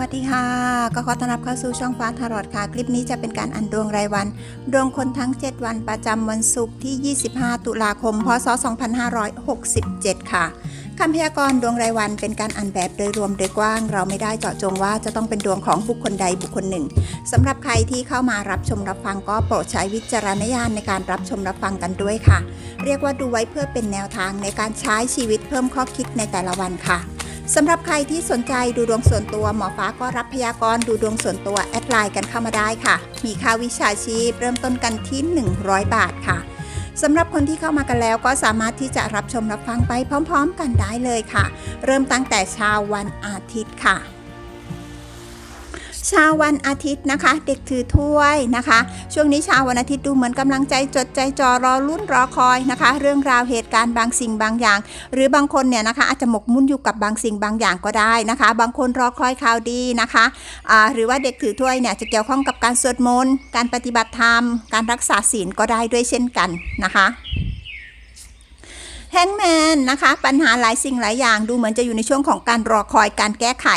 วัสดีค่ะ ก็ขอต้อนรับเข้าสู่ช่องฟ้าทารอดค่ะ คลิปนี้จะเป็นการอันดวงรายวัน ดวงคนทั้ง 7 วันประจำวันศุกร์ที่ 25 ตุลาคม พศ 2567 ค่ะคำพยากรณ์ดวงรายวันเป็นการอันแบบโดยรวมโดยกว้าง เราไม่ได้เจาะจงว่าจะต้องเป็นดวงของบุคคลใดบุคคลหนึ่งสำหรับใครที่เข้ามารับชมรับฟังก็โปรดใช้วิจารณญาณในการรับชมรับฟังกันด้วยค่ะ เรียกว่าดูไว้เพื่อเป็นแนวทางในการใช้ชีวิตเพิ่มข้อคิดในแต่ละวันค่ะ สำหรับใครที่สนใจดูดวงส่วนตัวหมอฟ้าก็รับพยากรณ์ดูดวงส่วนตัวแอดไลน์กันเข้ามาได้ค่ะ มีค่าวิชาชีพเริ่มต้นกันที่ 100 บาทค่ะสำหรับคนที่เข้ามากันแล้วก็สามารถที่จะรับชมรับฟังไปพร้อม ๆ กันได้เลยค่ะ เริ่มตั้งแต่เช้าวันอาทิตย์ค่ะ เช้าวันอาทิตย์นะคะ เด็กถือถ้วยนะคะ ช่วงนี้เช้าวันอาทิตย์ดูเหมือนกำลังใจจดใจจ่อรอรุ่นรอคอยนะคะ เรื่องราวเหตุการณ์บางสิ่งบางอย่าง หรือบางคนเนี่ยนะคะอาจจะหมกมุ่นอยู่กับบางสิ่งบางอย่างก็ได้นะคะ บางคนรอคอยข่าวดีนะคะอ่าหรือว่าเด็กถือถ้วยเนี่ยจะเกี่ยวข้องกับการสวดมนต์การปฏิบัติธรรม การรักษาศีลก็ได้ด้วยเช่นกันนะคะแฮงแมนนะคะ ปัญหาหลายสิ่งหลายอย่างดูเหมือนจะอยู่ในช่วงของการรอคอยการแก้ไข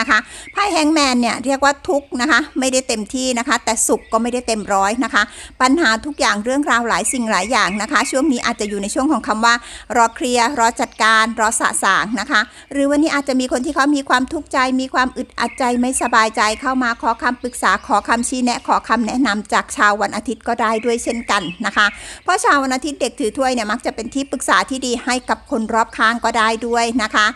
นะคะไพ่แฮงแมนเนี่ยเรียกว่าทุกนะคะไม่ได้เต็มที่นะคะ แต่สุขก็ไม่ได้เต็มร้อยนะคะ ปัญหาทุกอย่างเรื่องราวหลายสิ่งหลายอย่างนะคะ ช่วงนี้อาจจะอยู่ในช่วงของคำว่า รอเคลียร์รอจัดการ รอสะสางนะคะ หรือวันนี้อาจจะมีคนที่เขามีความทุกข์ใจ มีความอึดอัดใจไม่สบายใจเข้ามาขอคำปรึกษาขอคำชี้แนะขอคำแนะนำจากชาววันอาทิตย์ก็ได้ด้วยเช่นกันนะคะ เพราะชาววันอาทิตย์เด็กถือถ้วยเนี่ยมักจะเป็นที่ปรึกษาที่ดีให้กับคนรอบข้างก็ได้ด้วยนะคะ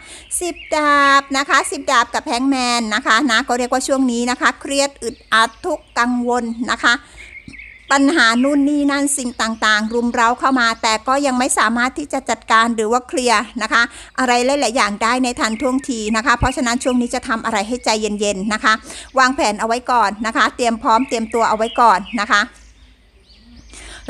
สิบดาบนะคะสิบดาบกับแฮงแมนนะคะนะก็เรียกว่าช่วงนี้นะคะ เครียดอึดอัดทุกกังวลนะคะปัญหานู่นนี่นั่นสิ่งต่างๆ รุมเร้าเข้ามา แต่ก็ยังไม่สามารถที่จะจัดการหรือว่าเคลียร์นะคะ อะไรหลายๆอย่างได้ในทันท่วงทีนะคะ เพราะฉะนั้นช่วงนี้จะทำอะไรให้ใจเย็นๆนะคะ วางแผนเอาไว้ก่อนนะคะ เตรียมพร้อมเตรียมตัวเอาไว้ก่อนนะคะ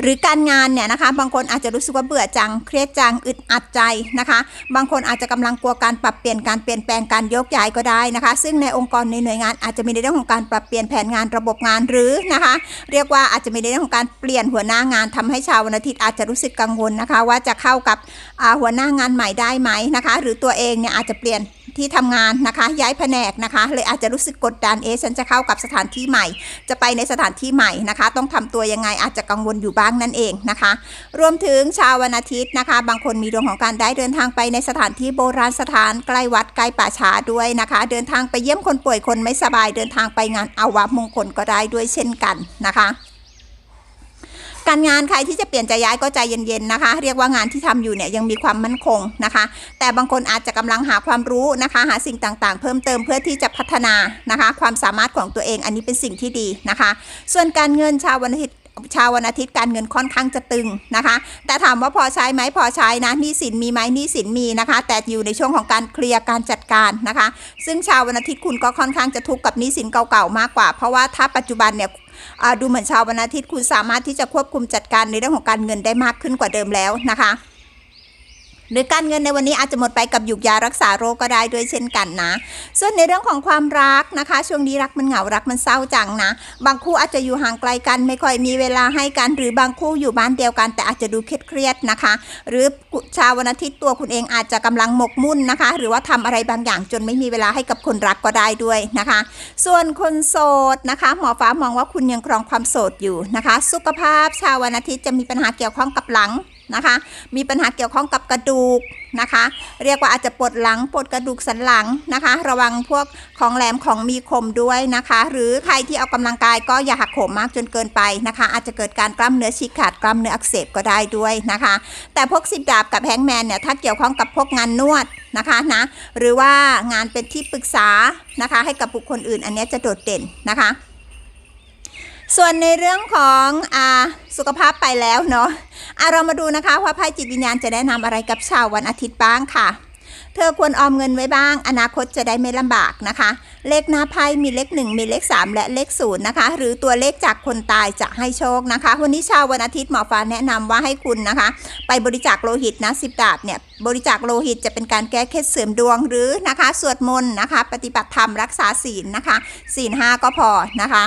หรือการงานเนี่ยนะคะ บางคนอาจจะรู้สึกว่าเบื่อจัง เครียดจัง อึดอัดใจนะคะ บางคนอาจจะกำลังกลัวการปรับเปลี่ยนการเปลี่ยนแปลงการยกย้ายก็ได้นะคะ ซึ่งในองค์กรในหน่วยงานอาจจะมีในเรื่องของการปรับเปลี่ยนแผนงานระบบงานหรือนะคะ เรียกว่าอาจจะมีในเรื่องของการเปลี่ยนหัวหน้างานทำให้ชาววันอาทิตย์อาจจะรู้สึกกังวลนะคะ ว่าจะเข้ากับหัวหน้างานใหม่ได้ไหมนะคะ หรือตัวเองเนี่ยอาจจะเปลี่ยน ที่ทำงานนะคะ ย้ายแผนกนะคะ เลยอาจจะรู้สึกกดดันเอะฉันจะเข้ากับสถานที่ใหม่ จะไปในสถานที่ใหม่นะคะ ต้องทำตัวยังไงอาจจะกังวลอยู่บ้างนั่นเองนะคะ รวมถึงชาววันอาทิตย์นะคะ บางคนมีดวงของการได้เดินทางไปในสถานที่โบราณสถานใกล้วัดใกล้ป่าช้าด้วยนะคะ เดินทางไปเยี่ยมคนป่วยคนไม่สบายเดินทางไปงานอาวะมงคลก็ได้ด้วยเช่นกันนะคะ การงานใครที่จะเปลี่ยนจะย้ายก็ใจเย็นๆนะคะ เรียกว่างานที่ทำอยู่เนี่ยยังมีความมั่นคงนะคะ แต่บางคนอาจจะกำลังหาความรู้นะคะ หาสิ่งต่างๆ เพิ่มเติมเพื่อที่จะพัฒนานะคะ ความสามารถของตัวเองอันนี้เป็นสิ่งที่ดีนะคะ ส่วนการเงินชาววันอาทิตย์ชาววันอาทิตย์การเงินค่อนข้างจะตึงนะคะ แต่ถามว่าพอใช้ไหมพอใช้นะหนี้สินมีไหมหนี้สินมีนะคะ แต่อยู่ในช่วงของการเคลียร์การจัดการนะคะ ซึ่งชาววันอาทิตย์คุณก็ค่อนข้างจะทุกข์กับหนี้สินเก่าๆมากกว่า เพราะว่าถ้าปัจจุบันเนี่ย ดูเหมือนชาววันอาทิตย์คุณสามารถที่จะควบคุมจัดการในเรื่องของการเงินได้มากขึ้นกว่าเดิมแล้วนะคะ หรือการเงินในวันนี้อาจจะหมดไปกับหยุกยารักษาโรคก็ได้ด้วยเช่นกันนะ ส่วนในเรื่องของความรักนะคะ ช่วงนี้รักมันเหงารักมันเศร้าจังนะ บางคู่อาจจะอยู่ห่างไกลกัน ไม่ค่อยมีเวลาให้กัน หรือบางคู่อยู่บ้านเดียวกัน แต่อาจจะดูเครียดๆนะคะ หรือชาววันอาทิตย์ตัวคุณเองอาจจะกำลังหมกมุ่นนะคะ หรือว่าทำอะไรบางอย่างจนไม่มีเวลาให้กับคนรักก็ได้ด้วยนะคะ ส่วนคนโสดนะคะ หมอฟ้ามองว่าคุณยังครองความโสดอยู่นะคะ สุขภาพชาววันอาทิตย์จะมีปัญหาเกี่ยวข้องกับหลัง นะคะ มีปัญหาเกี่ยวข้องกับกระดูกนะคะ เรียกว่าอาจจะปวดหลังปวดกระดูกสันหลังนะคะ ระวังพวกของแหลมของมีคมด้วยนะคะ หรือใครที่เอากำลังกายก็อย่าหักโหมมากจนเกินไปนะคะ อาจจะเกิดการกล้ามเนื้อฉีกขาดกล้ามเนื้ออักเสบก็ได้ด้วยนะคะ แต่พวกสิบดาบกับแฮงแมนเนี่ยถ้าเกี่ยวข้องกับพวกงานนวดนะคะนะหรือว่างานเป็นที่ปรึกษานะคะ ให้กับบุคคลอื่นอันนี้จะโดดเด่นนะคะ ส่วนในเรื่องของอาสุขภาพไปแล้วเนาะอะเรามาดูนะคะว่าไพ่จิตวิญญาณจะแนะนำอะไรกับชาววันอาทิตย์บ้างค่ะ เธอควรออมเงินไว้บ้าง อนาคตจะได้ไม่ลำบากนะคะ เลขหน้าไพ่มีเลข 1 มีเลข 3 และเลข0นะคะ หรือตัวเลขจากคนตายจะให้โชคนะคะ วันนี้ชาววันอาทิตย์หมอฟ้าแนะนำว่าให้คุณนะคะ ไปบริจาคโลหิตนะสิบดาบเนี่ยบริจาคโลหิตจะเป็นการแก้เคล็ดเสริมดวงหรือนะคะ สวดมนต์นะคะ ปฏิบัติธรรมรักษาศีลนะคะศีลห้าก็พอนะคะ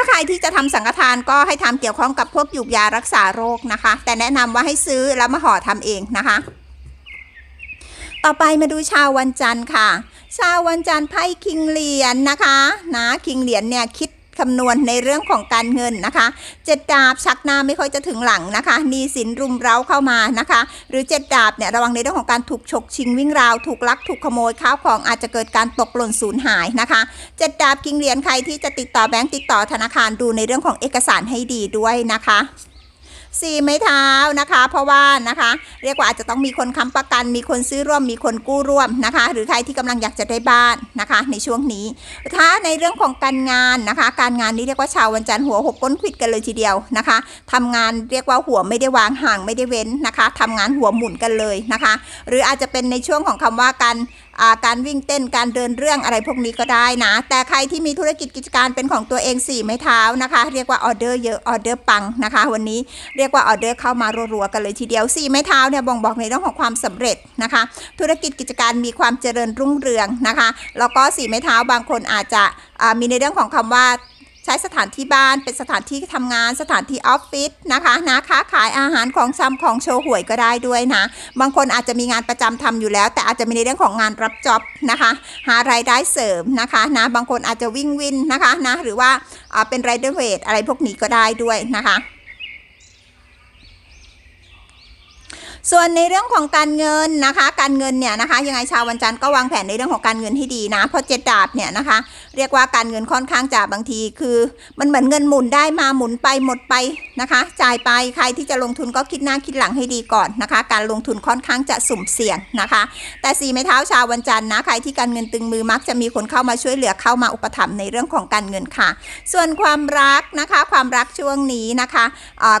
ถ้าใครที่จะทำสังฆทานก็ให้ทำเกี่ยวข้องกับพวกหยูกยารักษาโรคนะคะ แต่แนะนำว่าให้ซื้อแล้วมาห่อทำเองนะคะ ต่อไปมาดูชาววันจันทร์ค่ะ ชาววันจันทร์ไพ่คิงเหรียญนะคะนะคิงเหรียญเนี่ยคิด คำนวณในเรื่องของการเงินนะคะเจ็ดดาบชักหน้าไม่ค่อยจะถึงหลังนะคะนีสินรุมเร้าเข้ามานะคะ หรือเจ็ดดาบเนี่ยระวังในเรื่องของการถูกฉกชิงวิ่งราว ถูกลักถูกขโมยข้าวของอาจจะเกิดการตกหล่นสูญหายนะคะเจ็ดดาบกิงเหรียญใครที่จะติดต่อแบงก์ติดต่อธนาคารดูในเรื่องของเอกสารให้ดีด้วยนะคะ สี่ไม้เท้านะคะ เพราะว่านะคะ เรียกว่าอาจจะต้องมีคนค้ำประกัน มีคนซื้อร่วม มีคนกู้ร่วมนะคะ หรือใครที่กำลังอยากจะได้บ้านนะคะ ในช่วงนี้ ถ้าในเรื่องของการงานนะคะ การงานนี้เรียกว่าชาววันจันทร์หัวหกก้นขิดกันเลยทีเดียวนะคะทำงานเรียกว่าหัวไม่ได้วางห่างไม่ได้เว้นนะคะทำงานหัวหมุนกันเลยนะคะ หรืออาจจะเป็นในช่วงของคำว่าการ การวิ่งเต้นการเดินเรื่องอะไรพวกนี้ก็ได้นะ แต่ใครที่มีธุรกิจกิจการเป็นของตัวเองสี่ไม้เท้านะคะ เรียกว่าออเดอร์เยอะออเดอร์ปังนะคะ วันนี้เรียกว่าออเดอร์เข้ามารัวๆกันเลยทีเดียวสี่ไม้เท้าเนี่ยบ่งบอกในเรื่องของความสำเร็จนะคะ ธุรกิจกิจการมีความเจริญรุ่งเรืองนะคะ แล้วก็สี่ไม้เท้าบางคนอาจจะมีในเรื่องของคำว่า ช้สถานที่บ้านเป็นสถานที่ทำงานสถานที่ออฟฟิศนะคะนะค้าขายอาหารของชำของโชว์หวยก็ได้ด้วยนะ บางคนอาจจะมีงานประจำทำอยู่แล้ว แต่อาจจะมีในเรื่องของงานรับจ็อบนะคะ หารายได้เสริมนะคะนะบางคนอาจจะวิ่งวินนะคะนะหรือว่าเป็นไรเดอร์เวทอะไรพวกนี้ก็ได้ด้วยนะคะ ส่วนในเรื่องของการเงินนะคะ การเงินเนี่ยนะคะ ยังไงชาววันจันทร์ก็วางแผนในเรื่องของการเงินให้ดีนะเพราะเจ็ดดาบเนี่ยนะคะ เรียกว่าการเงินค่อนข้างจะบางทีคือ มันเหมือนเงินหมุนได้มาหมุนไปหมดไปนะคะ จ่ายไปใครที่จะลงทุนก็คิดหน้าคิดหลังให้ดีก่อนนะคะ การลงทุนค่อนข้างจะสุ่มเสี่ยงนะคะ แต่สีไม้เท้าชาววันจันทร์นะใครที่การเงินตึงมือมักจะมีคนเข้ามาช่วยเหลือเข้ามาอุปถัมภ์ในเรื่องของการเงินค่ะ ส่วนความรักนะคะ ความรักช่วงนี้นะคะ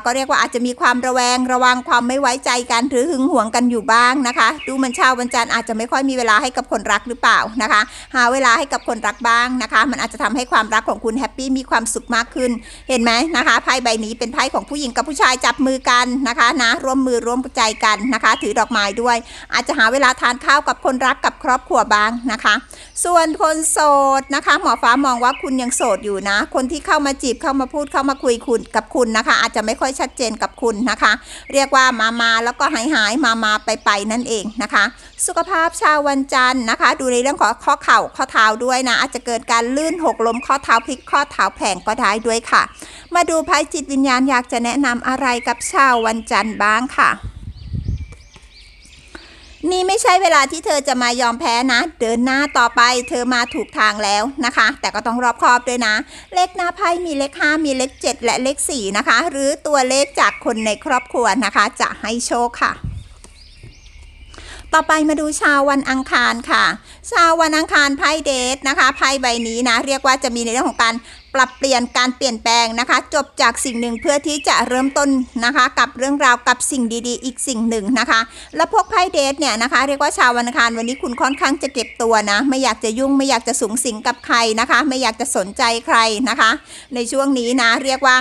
ก็เรียกว่าอาจจะมีความระแวงระวังความไม่ไว้ใจกันหรืือหึงหวงกันอยู่บ้างนะคะ ดูเหมันชาววันจันทร์อาจจะไม่ค่อยมีเวลาให้กับคนรักหรือเปล่านะคะ หาเวลาให้กับคนรักบ้างนะคะ มันอาจจะทำให้ความรักของคุณแฮปปี้มีความสุขมากขึ้น เห็นไหมนะคะไพ่ใบนี้เป็นไพ่ของผู้หญิงกับผู้ชายจับมือกันนะคะนะร่วมมือร่วมใจกันนะคะ ถือดอกไม้ด้วย อาจจะหาเวลาทานข้าวกับคนรักกับครอบครัวบ้างนะคะ ส่วนคนโสดนะคะ หมอฟ้ามองว่าคุณยังโสดอยู่นะ คนที่เข้ามาจีบเข้ามาพูดเข้ามาคุยคุณกับคุณนะคะ อาจจะไม่ค่อยชัดเจนกับคุณนะคะ เรียกว่ามามาแล้วก็หายหายมามาไปไปนั่นเองนะคะ สุขภาพชาววันจันทร์นะคะ ดูในเรื่องของข้อเข่าข้อเท้าด้วยนะ อาจจะเกิดการลื่นหกล้มข้อเท้าพลิกข้อเท้าแผงก็ได้ด้วยค่ะ มาดูภัยจิตวิญญาณอยากจะแนะนำอะไรกับชาววันจันทร์บ้างค่ะ นี่ไม่ใช่เวลาที่เธอจะมายอมแพ้นะ เดินหน้าต่อไป เธอมาถูกทางแล้วนะคะ แต่ก็ต้องรอบคอบด้วยนะ เลขหน้าไพ่มีเลข 5 มีเลข 7 และเลข 4 นะคะ หรือตัวเลขจากคนในครอบครัวนะคะ จะให้โชคค่ะต่อไปมาดูชาววันอังคารค่ะ ชาววันอังคารไพ่เดทนะคะไพ่ใบนี้นะ เรียกว่าจะมีในเรื่องของการ ปรับเปลี่ยนการเปลี่ยนแปลงนะคะ จบจากสิ่งหนึ่งเพื่อที่จะเริ่มต้นนะคะ กับเรื่องราวกับสิ่งดีๆ อีกสิ่งหนึ่งนะคะ แล้วพวกไพ่เดทเนี่ยนะคะเรียกว่าชาววันอังคารวันนี้คุณค่อนข้างจะเก็บตัวนะ ไม่อยากจะยุ่งไม่อยากจะสูงสิงกับใครนะคะ ไม่อยากจะสนใจใครนะคะ ในช่วงนี้นะเรียกว่า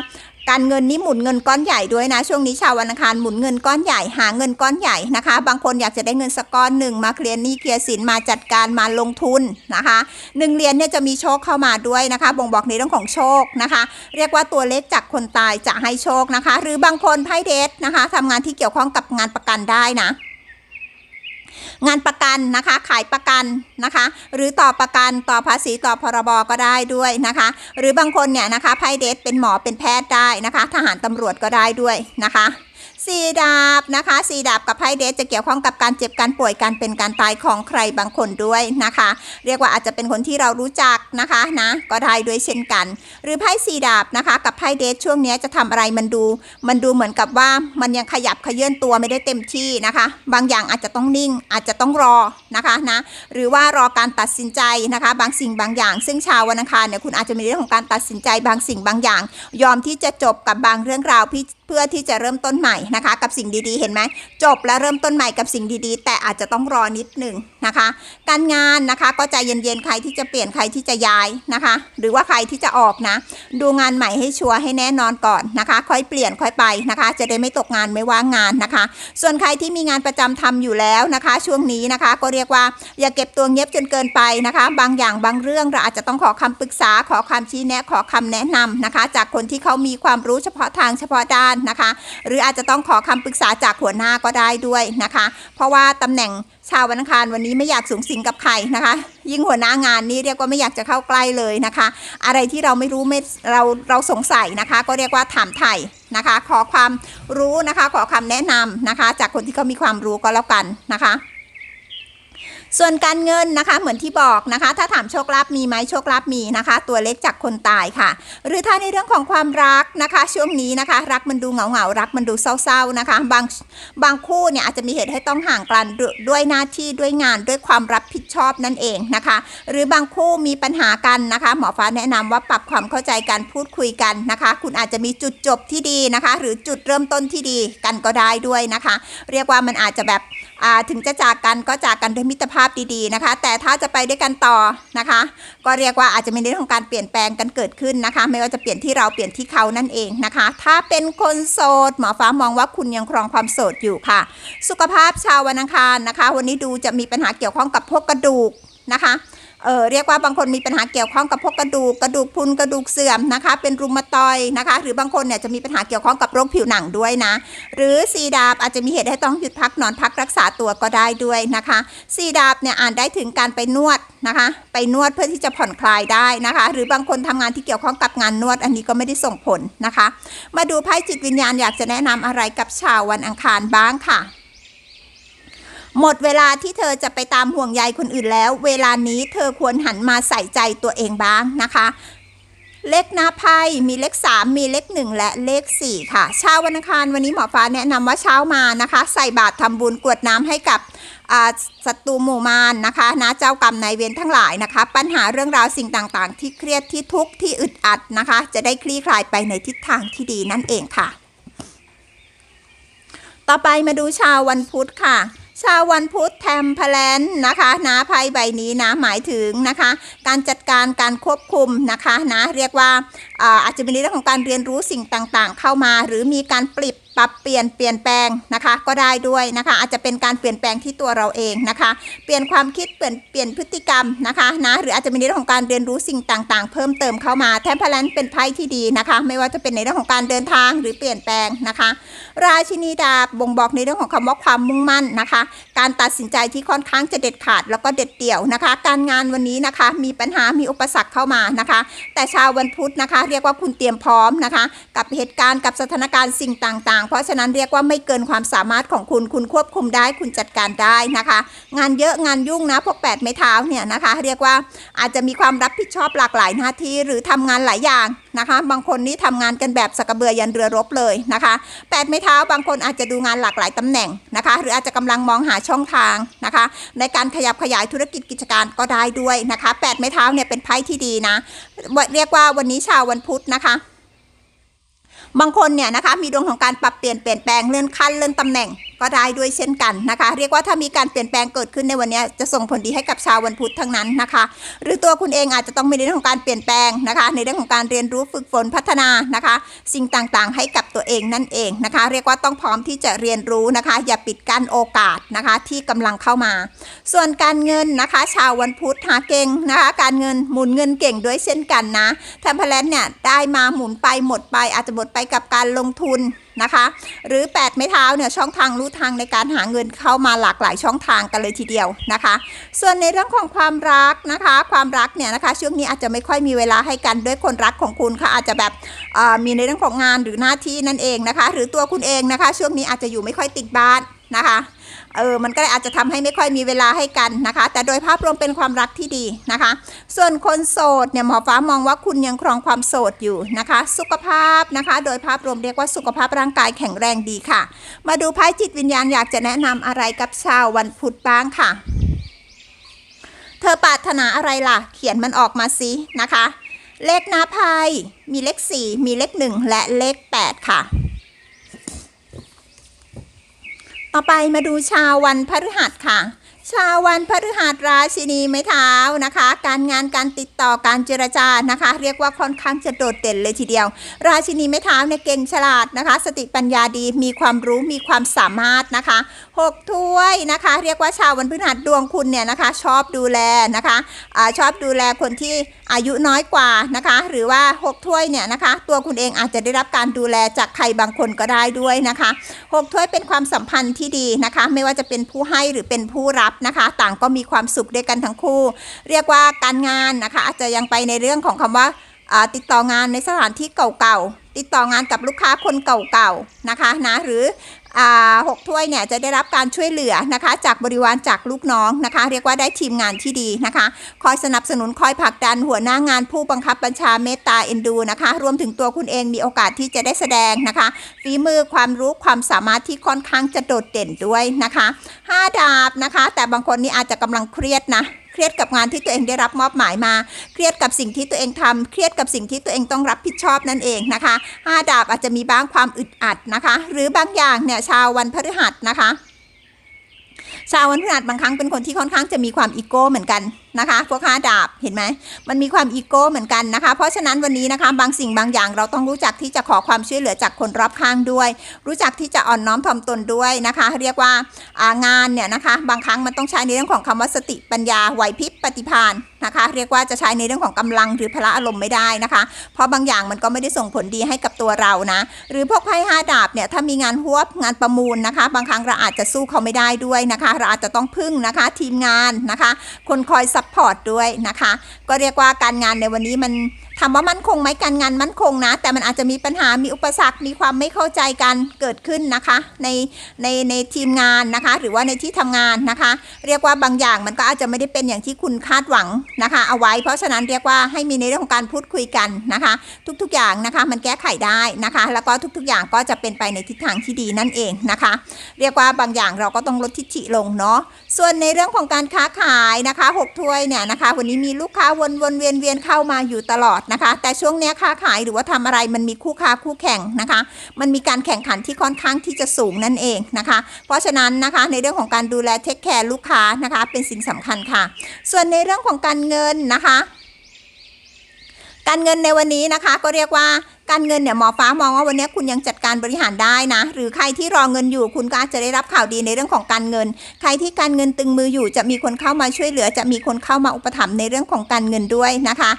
การเงินนี้หมุนเงินก้อนใหญ่ด้วยนะ ช่วงนี้ชาววันอังคารหมุนเงินก้อนใหญ่หาเงินก้อนใหญ่นะคะ บางคนอยากจะได้เงินสักก้อนหนึ่งมาเคลียร์หนี้เคลียร์สินมาจัดการมาลงทุนนะคะหนึ่งเหรียญเนี่ยจะมีโชคเข้ามาด้วยนะคะ บ่งบอกในเรื่องของโชคนะคะ เรียกว่าตัวเลขจากคนตายจะให้โชคนะคะ หรือบางคนไพ่เดทนะคะทำงานที่เกี่ยวข้องกับงานประกันได้นะ งานประกันนะคะ ขายประกันนะคะ หรือต่อประกันต่อภาษีต่อพรบก็ได้ด้วยนะคะ หรือบางคนเนี่ยนะคะไพ่เดทเป็นหมอเป็นแพทย์ได้นะคะ ทหารตำรวจก็ได้ด้วยนะคะ สีดาบนะคะสีดาบกับไพ่เดทจะเกี่ยวข้องกับการเจ็บการป่วยการเป็นการตายของใครบางคนด้วยนะคะ เรียกว่าอาจจะเป็นคนที่เรารู้จักนะคะนะก็ได้ด้วยเช่นกัน หรือไพ่สีดาบนะคะ กับไพ่เดทช่วงนี้จะทำอะไรมันดู มันดูเหมือนกับว่ามันยังขยับขยื่นตัวไม่ได้เต็มที่นะคะ บางอย่างอาจจะต้องนิ่งอาจจะต้องรอนะคะนะหรือว่ารอการตัดสินใจนะคะ บางสิ่งบางอย่าง ซึ่งชาววันอังคารเนี่ยคุณอาจจะมีเรื่องของการตัดสินใจบางสิ่งบางอย่าง ยอมที่จะจบกับบางเรื่องราวพี่ เพื่อที่จะเริ่มต้นใหม่นะคะ กับสิ่งดีๆ เห็นไหมจบและเริ่มต้นใหม่กับสิ่งดีๆ แต่อาจจะต้องรอนิดหนึ่งนะคะ การงานนะคะก็ใจเย็นๆใครที่จะเปลี่ยนใครที่จะย้ายนะคะ หรือว่าใครที่จะออกนะ ดูงานใหม่ให้ชัวร์ให้แน่นอนก่อนนะคะ ค่อยเปลี่ยนค่อยไปนะคะ จะได้ไม่ตกงานไม่ว่างงานนะคะ ส่วนใครที่มีงานประจำทำอยู่แล้วนะคะ ช่วงนี้นะคะ ก็เรียกว่าอย่าเก็บตัวเงียบจนเกินไปนะคะ บางอย่างบางเรื่องเราอาจจะต้องขอคำปรึกษาขอคำชี้แนะขอคำแนะนำนะคะ จากคนที่เขามีความรู้เฉพาะทางเฉพาะด้านนะคะ หรืออาจจะต้องขอคำปรึกษาจากหัวหน้าก็ได้ด้วยนะคะ เพราะว่าตำแหน่งชาววันอังคารวันนี้ไม่อยากสูงสิงกับใครนะคะ ยิ่งหัวหน้างานนี้เรียกว่าไม่อยากจะเข้าใกล้เลยนะคะ อะไรที่เราไม่รู้ไม่เราเราสงสัยนะคะ ก็เรียกว่าถามไถ่นะคะ ขอความรู้นะคะ ขอคำแนะนำนะคะ จากคนที่เขามีความรู้ก็แล้วกันนะคะ ส่วนการเงินนะคะเหมือนที่บอกนะคะ ถ้าถามโชคลาภมีไหมโชคลาภมีนะคะ ตัวเล็กจากคนตายค่ะ หรือถ้าในเรื่องของความรักนะคะ ช่วงนี้นะคะ รักมันดูเหงาเหงารักมันดูเศร้าๆนะคะ บางบางคู่เนี่ยอาจจะมีเหตุให้ต้องห่างกันด้วยด้วยหน้าที่ด้วยงานด้วยความรับผิดชอบนั่นเองนะคะ หรือบางคู่มีปัญหากันนะคะ หมอฟ้าแนะนำว่าปรับความเข้าใจกันพูดคุยกันนะคะ คุณอาจจะมีจุดจบที่ดีนะคะ หรือจุดเริ่มต้นที่ดีกันก็ได้ด้วยนะคะ เรียกว่ามันอาจจะแบบ ถึงจะจากกันก็จากกันด้วยมิตรภาพดีๆนะคะ แต่ถ้าจะไปด้วยกันต่อนะคะ ก็เรียกว่าอาจจะมีเรื่องของการเปลี่ยนแปลงกันเกิดขึ้นนะคะ ไม่ว่าจะเปลี่ยนที่เราเปลี่ยนที่เขานั่นเองนะคะ ถ้าเป็นคนโสดหมอฟ้ามองว่าคุณยังครองความโสดอยู่ค่ะ สุขภาพชาววันอังคารนะคะ วันนี้ดูจะมีปัญหาเกี่ยวข้องกับพวกกระดูกนะคะ เออเรียกว่าบางคนมีปัญหาเกี่ยวข้องกับพวกกระดูกกระดูกพุนกระดูกเสื่อมนะคะ เป็นรุมาตอยนะคะ หรือบางคนเนี่ยจะมีปัญหาเกี่ยวข้องกับโรคผิวหนังด้วยนะ หรือซีดาบอาจจะมีเหตุให้ต้องหยุดพักนอนพักรักษาตัวก็ได้ด้วยนะคะซีดาบเนี่ยอ่านได้ถึงการไปนวดนะคะ ไปนวดเพื่อที่จะผ่อนคลายได้นะคะ หรือบางคนทำงานที่เกี่ยวข้องกับงานนวดอันนี้ก็ไม่ได้ส่งผลนะคะ มาดูไพ่จิตวิญญาณอยากจะแนะนำอะไรกับชาววันอังคารบ้างค่ะ หมดเวลาที่เธอจะไปตามห่วงใยคนอื่นแล้ว เวลานี้เธอควรหันมาใส่ใจตัวเองบ้างนะคะ เลขหน้าไพ่มีเลข 3 มีเลข 1 และเลข 4 ค่ะ เช้าวันอังคารวันนี้หมอฟ้าแนะนำว่าเช้ามานะคะ ใส่บาตรทำบุญกรวดน้ำให้กับศัตรูหมู่มารนะคะนะเจ้ากรรมนายเวรทั้งหลายนะคะ ปัญหาเรื่องราวสิ่งต่างๆ ที่เครียดที่ทุกข์ที่อึดอัดนะคะ จะได้คลี่คลายไปในทิศทางที่ดีนั่นเองค่ะ ต่อไปมาดูชาววันพุธค่ะ ชาววันพุธแทมพแลนนะคะนะไพ่ใบนี้นะหมายถึงนะคะ การจัดการการควบคุมนะคะนะเรียกว่าอาจจะมีในเรื่องของการเรียนรู้สิ่งต่างๆ เข้ามา หรือมีการปรับ ปรับเปลี่ยนเปลี่ยนแปลงนะคะ ก็ได้ด้วยนะคะ อาจจะเป็นการเปลี่ยนแปลงที่ตัวเราเองนะคะ เปลี่ยนความคิดเปลี่ยนเปลี่ยนพฤติกรรมนะคะนะหรืออาจจะมีในเรื่องของการเรียนรู้สิ่งต่างๆ เพิ่มเติมเข้ามาแทมเพลนเป็นไพ่ที่ดีนะคะ ไม่ว่าจะเป็นในเรื่องของการเดินทางหรือเปลี่ยนแปลงนะคะ ราชินีดาบบ่งบอกในเรื่องของคำว่าความมุ่งมั่นนะคะ การตัดสินใจที่ค่อนข้างจะเด็ดขาดแล้วก็เด็ดเดี่ยวนะคะ การงานวันนี้นะคะ มีปัญหามีอุปสรรคเข้ามานะคะ แต่ชาววันพุธนะคะ เรียกว่าคุณเตรียมพร้อมนะคะ กับเหตุการณ์กับสถานการณ์สิ่งต่างเพราะฉะนั้นเรียกว่าไม่เกินความสามารถของคุณ คุณควบคุมได้ คุณจัดการได้นะคะ งานเยอะงานยุ่งนะ พวกแปดไม้เท้าเนี่ยนะคะ เรียกว่าอาจจะมีความรับผิดชอบหลากหลายหน้าที่หรือทำงานหลายอย่างนะคะ บางคนนี่ทำงานกันแบบสกกเบือยันเรือรบเลยนะคะแปดไม้เท้าบางคนอาจจะดูงานหลากหลายตำแหน่งนะคะ หรืออาจจะกำลังมองหาช่องทางนะคะ ในการขยับขยายธุรกิจกิจการก็ได้ด้วยนะคะแปดไม้เท้าเนี่ยเป็นไพ่ที่ดีนะ เรียกว่าวันนี้ชาววันพุธนะคะ บางคนเนี่ยนะคะมีดวงของการปรับเปลี่ยนเปลี่ยนแปลงเลื่อนขั้นเลื่อนตำแหน่ง ก็ได้ด้วยเช่นกันนะคะ เรียกว่าถ้ามีการเปลี่ยนแปลงเกิดขึ้นในวันนี้จะส่งผลดีให้กับชาววันพุธทั้งนั้นนะคะ หรือตัวคุณเองอาจจะต้องมีในเรื่องของการเปลี่ยนแปลงนะคะ ในเรื่องของการเรียนรู้ฝึกฝนพัฒนานะคะ สิ่งต่างๆ ให้กับตัวเองนั่นเองนะคะ เรียกว่าต้องพร้อมที่จะเรียนรู้นะคะ อย่าปิดกั้นโอกาสนะคะที่กำลังเข้ามา ส่วนการเงินนะคะ ชาววันพุธหาเก่งนะคะ การเงินหมุนเงินเก่งด้วยเช่นกันนะแทมเพลนเนี่ยได้มาหมุนไปหมดไปอาจจะหมดไปกับการลงทุน นะคะ หรือ 8 ไม้เท้าเนี่ยช่องทางรู้ทางในการหาเงินเข้ามาหลากหลายช่องทางกันเลยทีเดียวนะคะ ส่วนในเรื่องของความรักนะคะ ความรักเนี่ยนะคะช่วงนี้อาจจะไม่ค่อยมีเวลาให้กันด้วยคนรักของคุณค่ะอาจจะแบบมีในเรื่องของงานหรือหน้าที่นั่นเองนะคะ หรือตัวคุณเองนะคะ ช่วงนี้อาจจะอยู่ไม่ค่อยติดบ้านนะคะ เออมันก็อาจจะทำให้ไม่ค่อยมีเวลาให้กันนะคะ แต่โดยภาพรวมเป็นความรักที่ดีนะคะ ส่วนคนโสดเนี่ยหมอฟ้ามองว่าคุณยังครองความโสดอยู่นะคะ สุขภาพนะคะ โดยภาพรวมเรียกว่าสุขภาพร่างกายแข็งแรงดีค่ะ มาดูไพ่จิตวิญญาณอยากจะแนะนำอะไรกับชาววันพุธบ้างค่ะ เธอปรารถนาอะไรล่ะ เขียนมันออกมาสินะคะ เลขหน้าไพ่มีเลข 4 มีเลข 1 และเลข 8 ค่ะ ต่อไปมาดูชาววันพฤหัสค่ะ ชาววันพฤหัสราชินีไม้เท้านะคะ การงานการติดต่อการเจรจานะคะ เรียกว่าค่อนข้างจะโดดเด่นเลยทีเดียว ราชินีไม้เท้าเนี่ยเก่งฉลาดนะคะ สติปัญญาดีมีความรู้มีความสามารถนะคะ หกถ้วยนะคะ เรียกว่าชาววันพฤหัสดวงคุณเนี่ยนะคะชอบดูแลนะคะอาชอบดูแลคนที่อายุน้อยกว่านะคะ หรือว่าหกถ้วยเนี่ยนะคะ ตัวคุณเองอาจจะได้รับการดูแลจากใครบางคนก็ได้ด้วยนะคะหกถ้วยเป็นความสัมพันธ์ที่ดีนะคะ ไม่ว่าจะเป็นผู้ให้หรือเป็นผู้รับนะคะ ต่างก็มีความสุขด้วยกันทั้งคู่ เรียกว่าการงานนะคะ อาจจะยังไปในเรื่องของคำว่าอ่าติดต่องานในสถานที่เก่าๆ ติดต่องานกับลูกค้าคนเก่าๆ นะคะนะหรือ หกถ้วยเนี่ยจะได้รับการช่วยเหลือนะคะจากบริวารจากลูกน้องนะคะ เรียกว่าได้ทีมงานที่ดีนะคะ คอยสนับสนุนคอยผลักดันหัวหน้างานผู้บังคับบัญชาเมตตาเอ็นดูนะคะ รวมถึงตัวคุณเองมีโอกาสที่จะได้แสดงนะคะฝีมือความรู้ความสามารถที่ค่อนข้างจะโดดเด่นด้วยนะคะห้าดาบนะคะ แต่บางคนนี่อาจจะกำลังเครียดนะ เครียดกับงานที่ตัวเองได้รับมอบหมายมา เครียดกับสิ่งที่ตัวเองทำเครียดกับสิ่งที่ตัวเองต้องรับผิดชอบนั่นเองนะคะห้าดาบอาจจะมีบ้างความอึดอัดนะคะ หรือบางอย่างเนี่ยชาววันพฤหัสนะคะ ชาววันพฤหัสบางครั้งเป็นคนที่ค่อนข้างจะมีความอีโก้เหมือนกันนะคะพวกห้าดาบเห็นไหมมันมีความอีโก้เหมือนกันนะคะ เพราะฉะนั้นวันนี้นะคะบางสิ่งบางอย่างเราต้องรู้จักที่จะขอความช่วยเหลือจากคนรอบข้างด้วย รู้จักที่จะอ่อนน้อมถ่อมตนด้วยนะคะ เรียกว่าางานเนี่ยนะคะ บางครั้งมันต้องใช้ในเรื่องของคำว่าสติปัญญาไหวพริบปฏิภาณนะคะ เรียกว่าจะใช้ในเรื่องของกำลังหรือพละอารมณ์ไม่ได้นะคะ เพราะบางอย่างมันก็ไม่ได้ส่งผลดีให้กับตัวเรานะ หรือพวกไพ่ห้าดาบเนี่ยถ้ามีงานฮวบงานประมูลนะคะ บางครั้งเราอาจจะสู้เขาไม่ได้ด้วยนะคะ เราอาจจะต้องพึ่งนะคะ ทีมงานนะคะ คนคอยซัพพอร์ตด้วยนะคะ ก็เรียกว่าการงานในวันนี้มันถามว่ามั่นคงไหมการงานมั่นคงนะ แต่มันอาจจะมีปัญหามีอุปสรรคมีความไม่เข้าใจกันเกิดขึ้นนะคะ ในในในทีมงานนะคะ หรือว่าในที่ทำงานนะคะ เรียกว่าบางอย่างมันก็อาจจะไม่ได้เป็นอย่างที่คุณคาดหวังนะคะ เอาไว้ เพราะฉะนั้นเรียกว่าให้มีในเรื่องของการพูดคุยกันนะคะ ทุกๆอย่างนะคะ มันแก้ไขได้นะคะ แล้วก็ทุกๆอย่างก็จะเป็นไปในทิศทางที่ดีนั่นเองนะคะ เรียกว่าบางอย่างเราก็ต้องลดทิฐิลงเนาะ ส่วนในเรื่องของการค้าขายนะคะหกถ้วยเนี่ยนะคะวันนี้มีลูกค้าวนวนเวียนเวียนเข้ามาอยู่ตลอดนะคะ แต่ช่วงเนี้ยค้าขายหรือว่าทำอะไรมันมีคู่ค้าคู่แข่งนะคะ มันมีการแข่งขันที่ค่อนข้างที่จะสูงนั่นเองนะคะ เพราะฉะนั้นนะคะในเรื่องของการดูแลเทคแคร์ลูกค้านะคะเป็นสิ่งสำคัญค่ะ ส่วนในเรื่องของการเงินนะคะ การเงินในวันนี้นะคะก็เรียกว่า การเงินเนี่ยหมอฟ้ามองว่าวันนี้คุณยังจัดการบริหารได้นะ หรือใครที่รอเงินอยู่คุณก็อาจจะได้รับข่าวดีในเรื่องของการเงิน ใครที่การเงินตึงมืออยู่จะมีคนเข้ามาช่วยเหลือ จะมีคนเข้ามาอุปถัมภ์ในเรื่องของการเงินด้วยนะคะ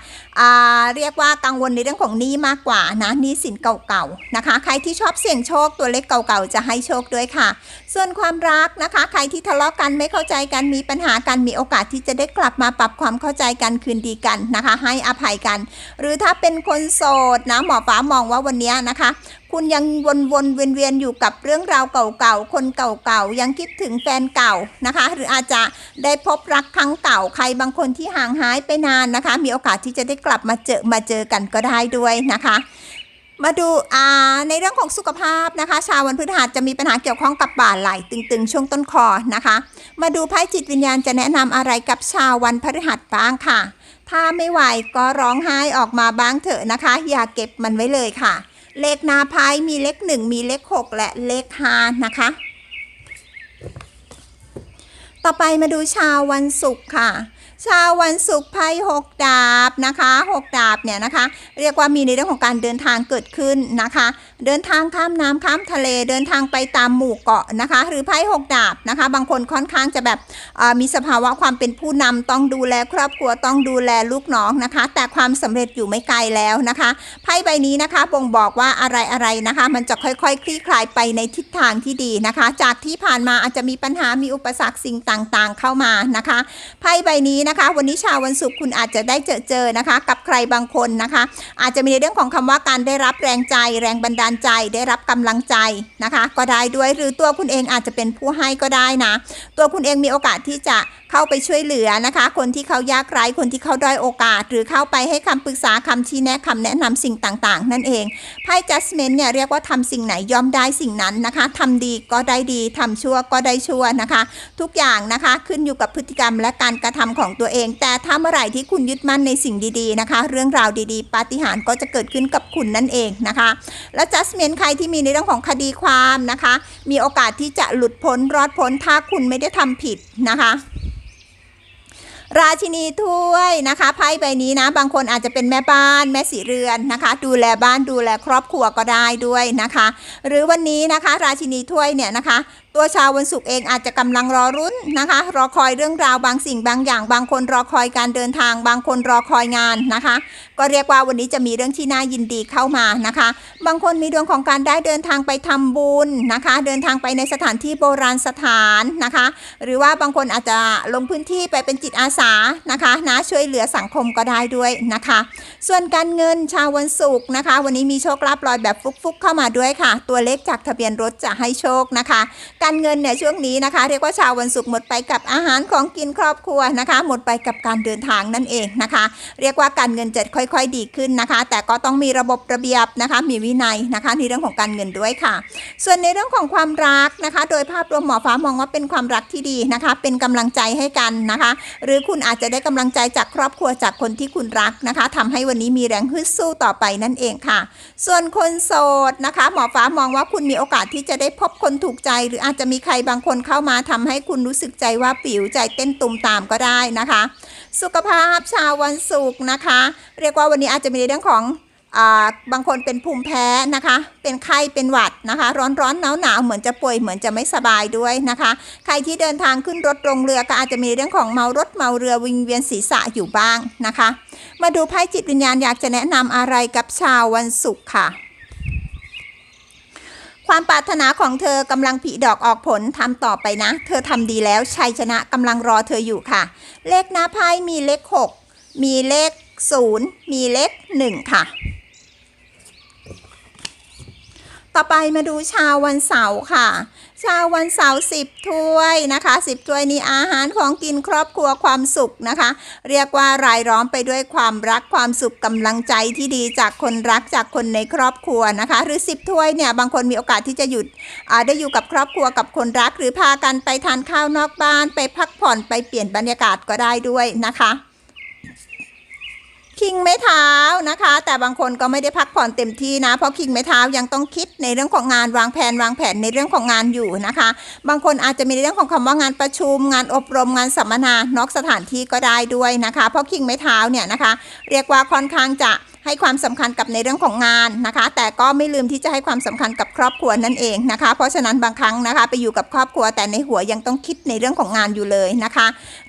เรียกว่ากังวลในเรื่องของหนี้มากกว่านะหนี้สินเก่าๆนะคะ ใครที่ชอบเสี่ยงโชคตัวเล็กเก่าๆจะให้โชคด้วยค่ะ ส่วนความรักนะคะ ใครที่ทะเลาะกันไม่เข้าใจกันมีปัญหากันมีโอกาสที่จะได้กลับมาปรับความเข้าใจกันคืนดีกันนะคะ ให้อภัยกัน หรือถ้าเป็นคนโสดนะหมอฟ้ามองว่าวันนี้นะคะ คุณยังวนๆเวียนๆอยู่กับเรื่องราวเก่าๆคนเก่าๆยังคิดถึงแฟนเก่านะคะ หรืออาจจะได้พบรักครั้งเก่าใครบางคนที่ห่างหายไปนานนะคะ มีโอกาสที่จะได้กลับมาเจอมาเจอกันก็ได้ด้วยนะคะมาดูอ่าในเรื่องของสุขภาพนะคะ ชาววันพฤหัสจะมีปัญหาเกี่ยวข้องกับบ่าไหล่ตึงๆ ช่วงต้นคอนะคะ มาดูไพ่จิตวิญญาณจะแนะนำอะไรกับชาววันพฤหัสบ้างค่ะ ถ้าไม่ไหวก็ร้องไห้ออกมาบ้างเถอะนะคะ อย่าเก็บมันไว้เลยค่ะ เลขหนาไพ่มีเลขหนึ่งมีเลขหกและเลขห้านะคะ ต่อไปมาดูชาววันศุกร์ค่ะ ชาววันศุกร์ไพ่หกดาบนะคะหกดาบเนี่ยนะคะ เรียกว่ามีในเรื่องของการเดินทางเกิดขึ้นนะคะ เดินทางข้ามน้ำข้ามทะเลเดินทางไปตามหมู่เกาะนะคะ หรือไพ่หกดาบนะคะ บางคนค่อนข้างจะแบบมีสภาวะความเป็นผู้นำต้องดูแลครอบครัวต้องดูแลลูกน้องนะคะ แต่ความสำเร็จอยู่ไม่ไกลแล้วนะคะไพ่ใบนี้นะคะบ่งบอกว่าอะไรอะไรนะคะ มันจะค่อยๆ คลี่คลายไปในทิศทางที่ดีนะคะ จากที่ผ่านมาอาจจะมีปัญหามีอุปสรรคสิ่งต่างๆ เข้ามานะคะไพ่ใบนี้นะคะ วันนี้ชาววันศุกร์คุณอาจจะได้เจอเจอนะคะ กับใครบางคนนะคะ อาจจะมีในเรื่องของคำว่าการได้รับแรงใจ แรงบันดาลใจ ได้รับกำลังใจนะคะ ก็ได้ด้วยหรือตัวคุณเองอาจจะเป็นผู้ให้ก็ได้นะ ตัวคุณเองมีโอกาสที่จะเข้าไปช่วยเหลือนะคะ คนที่เขายากไร้คนที่เขาด้อยโอกาส หรือเข้าไปให้คำปรึกษาคำชี้แนะคำแนะนำสิ่งต่างๆ นั่นเองไพ่ judgment เนี่ยเรียกว่าทำสิ่งไหนยอมได้สิ่งนั้นนะคะทำดีก็ได้ดีทำชั่วก็ได้ชั่วนะคะ ทุกอย่างนะคะขึ้นอยู่กับพฤติกรรมและการกระทำของตัวเอง แต่ถ้าเมื่อไหร่ที่คุณยึดมั่นในสิ่งดีๆนะคะ เรื่องราวดีๆ ปาฏิหาริย์ก็จะเกิดขึ้นกับคุณนั่นเองนะคะ และ judgment ใครที่มีในเรื่องของคดีความนะคะ มีโอกาสที่จะหลุดพ้นรอดพ้นถ้าคุณไม่ได้ทำผิดนะคะ ราชินีถ้วยนะคะไพ่ใบนี้นะ บางคนอาจจะเป็นแม่บ้านแม่สีเรือนนะคะ ดูแลบ้านดูแลครอบครัวก็ได้ด้วยนะคะ หรือวันนี้นะคะ ราชินีถ้วยเนี่ยนะคะ ตัวชาววันศุกร์เองอาจจะกำลังรอรุ้นนะคะ รอคอยเรื่องราวบางสิ่งบางอย่าง บางคนรอคอยการเดินทาง บางคนรอคอยงานนะคะ ก็เรียกว่าวันนี้จะมีเรื่องที่น่ายินดีเข้ามานะคะ บางคนมีดวงของการได้เดินทางไปทำบุญนะคะ เดินทางไปในสถานที่โบราณสถานนะคะ หรือว่าบางคนอาจจะลงพื้นที่ไปเป็นจิตอาสานะคะนะช่วยเหลือสังคมก็ได้ด้วยนะคะ ส่วนการเงินชาววันศุกร์นะคะ วันนี้มีโชคลาภลอยแบบฟุกๆ เข้ามาด้วยค่ะ ตัวเลขจากทะเบียนรถจะให้โชคนะคะการเงินเนี่ยช่วงนี้นะคะ เรียกว่าชาววันศุกร์หมดไปกับอาหารของกินครอบครัวนะคะ หมดไปกับการเดินทางนั่นเองนะคะ เรียกว่าการเงินจะค่อย ๆ ดีขึ้นนะคะ แต่ก็ต้องมีระบบระเบียบนะคะ มีวินัยนะคะในเรื่องของการเงินด้วยค่ะ ส่วนในเรื่องของความรักนะคะ โดยภาพรวมหมอฟ้ามองว่าเป็นความรักที่ดีนะคะ เป็นกำลังใจให้กันนะคะ หรือคุณอาจจะได้กำลังใจจากครอบครัวจากคนที่คุณรักนะคะทำให้วันนี้มีแรงฮึดสู้ต่อไปนั่นเองค่ะ ส่วนคนโสดนะคะ หมอฟ้ามองว่าคุณมีโอกาสที่จะได้พบคนถูกใจหรืออาจจะมีใครบางคนเข้ามาทำให้คุณรู้สึกใจว่าปิ๋วใจเต้นตุมตามก็ได้นะคะ สุขภาพชาววันศุกร์นะคะ เรียกว่าวันนี้อาจจะมีเรื่องของอ่าบางคนเป็นภูมิแพ้นะคะ เป็นไข้เป็นหวัดนะคะ ร้อนร้อนหนาวหนาวเหมือนจะป่วยเหมือนจะไม่สบายด้วยนะคะ ใครที่เดินทางขึ้นรถลงเรือก็อาจจะมีเรื่องของเมารถเมาเรือวิงเวียนศีรษะอยู่บ้างนะคะ มาดูไพ่จิตวิญญาณอยากจะแนะนำอะไรกับชาววันศุกร์ค่ะ ความปรารถนาของเธอกำลังผีดอกออกผลทำต่อไปนะ เธอทำดีแล้วชัยชนะกำลังรอเธออยู่ค่ะ เลขหน้าไพ่มีเลข 6 มีเลข 0 มีเลข 1 ค่ะ ต่อไปมาดูชาววันเสาร์ค่ะ ชาววันเสาร์สิบถ้วยนะคะสิบถ้วยนี้อาหารของกินครอบครัวความสุขนะคะ เรียกว่ารายล้อมไปด้วยความรักความสุขกำลังใจที่ดีจากคนรักจากคนในครอบครัวนะคะ หรือสิบถ้วยเนี่ยบางคนมีโอกาสที่จะหยุดอาได้อยู่กับครอบครัวกับคนรัก หรือพากันไปทานข้าวนอกบ้าน ไปพักผ่อนไปเปลี่ยนบรรยากาศก็ได้ด้วยนะคะ คิงไม้เท้านะคะ แต่บางคนก็ไม่ได้พักผ่อนเต็มที่นะ เพราะคิงไม้เท้ายังต้องคิดในเรื่องของงานวางแผนวางแผนในเรื่องของงานอยู่นะคะ บางคนอาจจะมีในเรื่องของคำว่างานประชุม งานอบรมงานสัมมนานอกสถานที่ก็ได้ด้วยนะคะ เพราะคิงไม้เท้าเนี่ยนะคะ เรียกว่าค่อนข้างจะ ให้ความสำคัญกับในเรื่องของงานนะคะ แต่ก็ไม่ลืมที่จะให้ความสำคัญกับครอบครัวนั่นเองนะคะ เพราะฉะนั้นบางครั้งนะคะ ไปอยู่กับครอบครัวแต่ในหัวยังต้องคิดในเรื่องของงานอยู่เลยนะคะ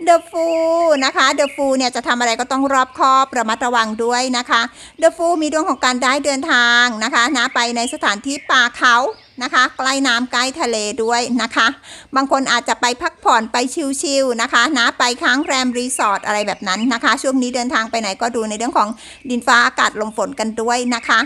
The Fool นะคะ The Fool เนี่ยจะทำอะไรก็ต้องรอบคอบระมัดระวังด้วยนะคะ The Fool มีดวงของการได้เดินทางนะคะนะไปในสถานที่ป่าเขา นะคะใกล้น้ำใกล้ทะเลด้วยนะคะ บางคนอาจจะไปพักผ่อนไปชิลๆนะคะนะไปค้างแรมรีสอร์ทอะไรแบบนั้นนะคะ ช่วงนี้เดินทางไปไหนก็ดูในเรื่องของดินฟ้าอากาศลมฝนกันด้วยนะคะ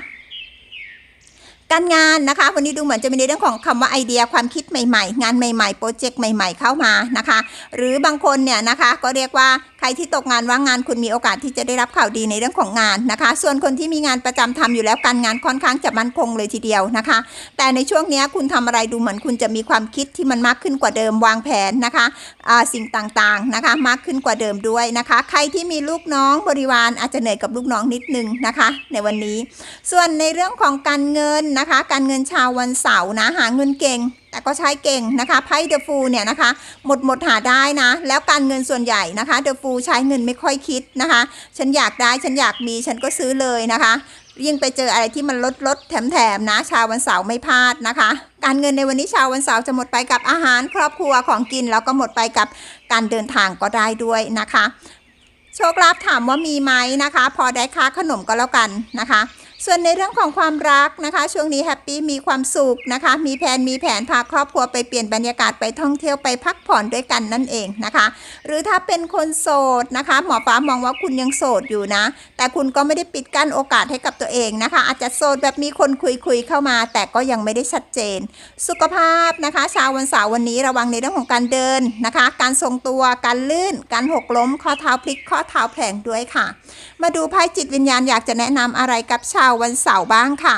การงานนะคะ วันนี้ดูเหมือนจะมีในเรื่องของคำว่าไอเดียความคิดใหม่ ๆ งานใหม่ๆ โปรเจกต์ใหม่ ๆ เข้ามานะคะ หรือบางคนเนี่ยนะคะก็เรียกว่า รที่ตกงานว่างงานคุณมีโอกาสที่จะได้รับข่าวดีในเรื่องของงานนะคะ ส่วนคนที่มีงานประจำทำอยู่แล้วการงานค่อนข้างจะมั่นคงเลยทีเดียวนะคะ แต่ในช่วงนี้คุณทำอะไรดูเหมือนคุณจะมีความคิดที่มันมากขึ้นกว่าเดิมวางแผนนะคะสิ่งต่างๆนะคะมากขึ้นกว่าเดิมด้วยนะคะ ใครที่มีลูกน้องบริวารอาจจะเหนื่อยกับลูกน้องนิดนึงนะคะ ในวันนี้ ส่วนในเรื่องของการเงินนะคะ การเงินชาววันเสาร์นะหาเงินเก่ง แต่ก็ใช้เก่งนะคะไพ่เดอะฟูเนี่ยนะคะหมดหมดหาได้นะ แล้วการเงินส่วนใหญ่นะคะเดอะฟูใช้เงินไม่ค่อยคิดนะคะ ฉันอยากได้ฉันอยากมีฉันก็ซื้อเลยนะคะ ยิ่งไปเจออะไรที่มันลดลดแถมแถมนะ ชาววันเสาร์ไม่พลาดนะคะ การเงินในวันนี้ชาววันเสาร์จะหมดไปกับอาหารครอบครัวของกิน แล้วก็หมดไปกับการเดินทางก็ได้ด้วยนะคะ โชคลาภถามว่ามีไหมนะคะ พอได้ค่าขนมก็แล้วกันนะคะ ส่วนในเรื่องของความรักนะคะ ช่วงนี้แฮปปี้มีความสุขนะคะ มีแผนมีแผนพาครอบครัวไปเปลี่ยนบรรยากาศไปท่องเที่ยวไปพักผ่อนด้วยกันนั่นเองนะคะ หรือถ้าเป็นคนโสดนะคะ หมอฟ้ามองว่าคุณยังโสดอยู่นะ แต่คุณก็ไม่ได้ปิดกั้นโอกาสให้กับตัวเองนะคะ อาจจะโสดแบบมีคนคุยคุยๆเข้ามา แต่ก็ยังไม่ได้ชัดเจน สุขภาพนะคะชาววันเสาร์วันนี้ระวังในเรื่องของการเดินนะคะ การทรงตัวการลื่น การหกล้มข้อเท้าพลิกข้อเท้าแผลงด้วยค่ะ มาดูไพ่จิตวิญญาณอยากจะแนะนำอะไรกับชาววันเสาร์บ้างค่ะ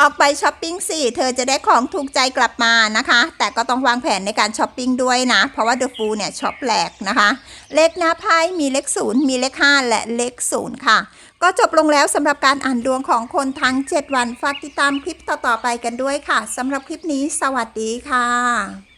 ออกไปช้อปปิ้งสิเธอจะได้ของถูกใจกลับมานะคะ แต่ก็ต้องวางแผนในการช้อปปิ้งด้วยนะ เพราะว่า The Fool เนี่ยช็อปแหลกนะคะ เลขหน้าไพ่มีเลขศูนย์มีเลข5และเลขศูนย์ค่ะก็จบลงแล้วสำหรับการอ่านดวงของคนทั้ง 7 วัน ฝากติดตามคลิปต่อ ๆ ไปกันด้วยค่ะสำหรับคลิปนี้ สวัสดีค่ะ